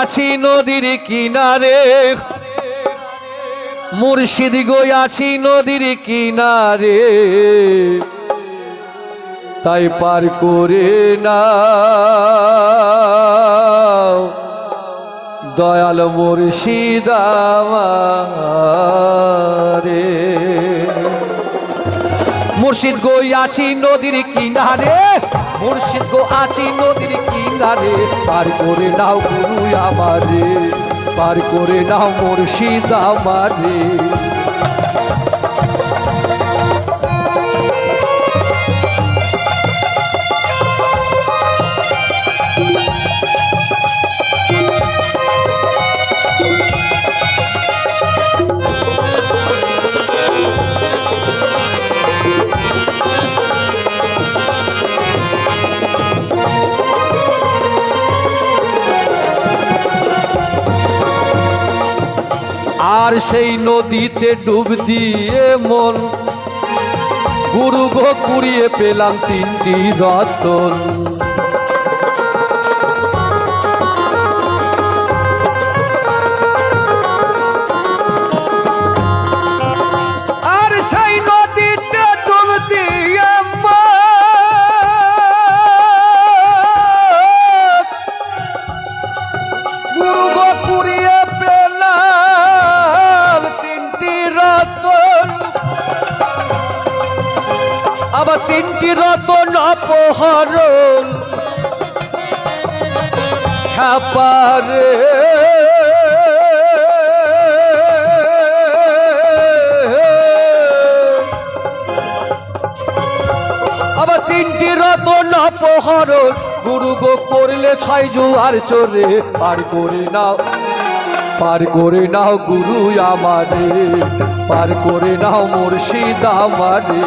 আছি নদীর কিনারে। মুর্শিদ গই আছি নদীর কিনারে। তাই পার করে না দয়াল মুর্শিদ আমারে। মুর্শিদ গো, আছি নদীর কিনারে। মুর্শিদ গো আছি নদীর কিনারে, পার করে নাও গুরু আমারে, পার করে নাও মুর্শিদ আমারে। আর সেই নদীতে ডুব দিয়ে মন। গুরু গো কুড়িয়ে পেলাম তিনটি রতন। আবার তিনটি রতন অপহরণ। খাপারে আবার তিনটি রতন অপহরণ। গুরু গো করলে ছয় জুয়ার চোরে। পার করে নাও, পার করে নাও গুরু আমারে। পার করে নাও মুর্শিদ আমারে।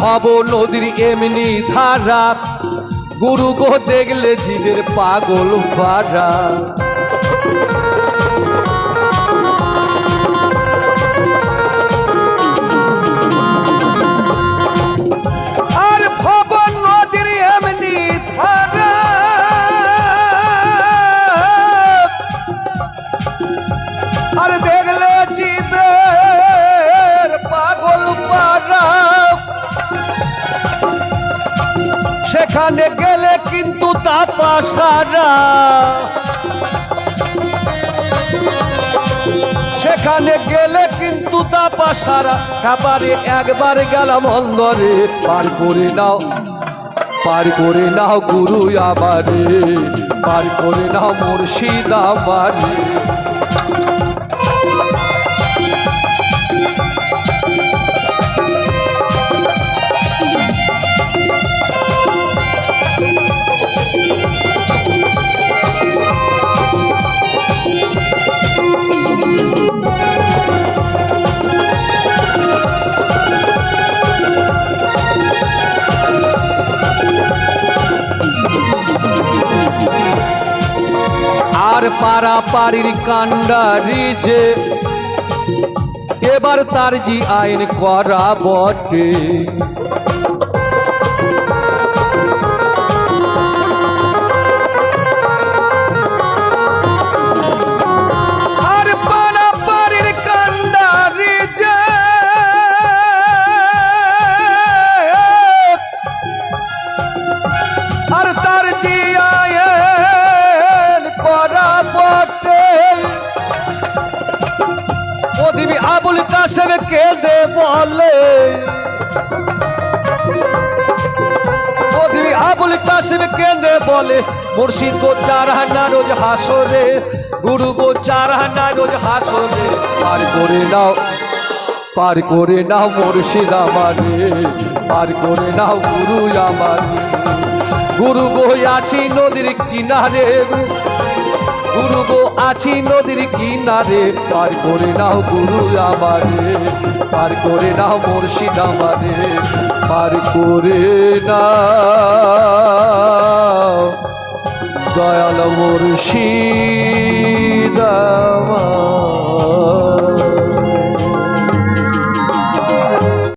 ভব নদীর এমনি ধারা। গুরু গো দেখলে জীবের পাগল পাড়া সেখানে গেলে কিন্তু তাপাসারা সেখানে গেলে কিন্তু তাপাসারা খাবারে একবার গেলাম অন্দরে। পার করে নাও, পার করে নাও গুরু আমারে। পার করে নাও মুর্শিদ আমারে পাড়ির কান্ডারি যে এবার তার জি আইন করা বটে। আবুল কাসেম কে দে বলে আবুল কাসেম কে দে বলে, মুর্শিদ গো চারহানা রোজ হাসরে, গুরু গো চারহানা রোজ হাসরে। পার করে নাও, পার করে নাও মুর্শিদ আমারে পার করে নাও গুরু আমারে গুরু গো আছি নদীর কিনারে গুরু গো আছি নদীর কিনারে। পার করে নাও গুরু আমারে, পার করে নাও মুর্শিদ আমারে, পার করে না দয়াল মুর্শিদ আমারে।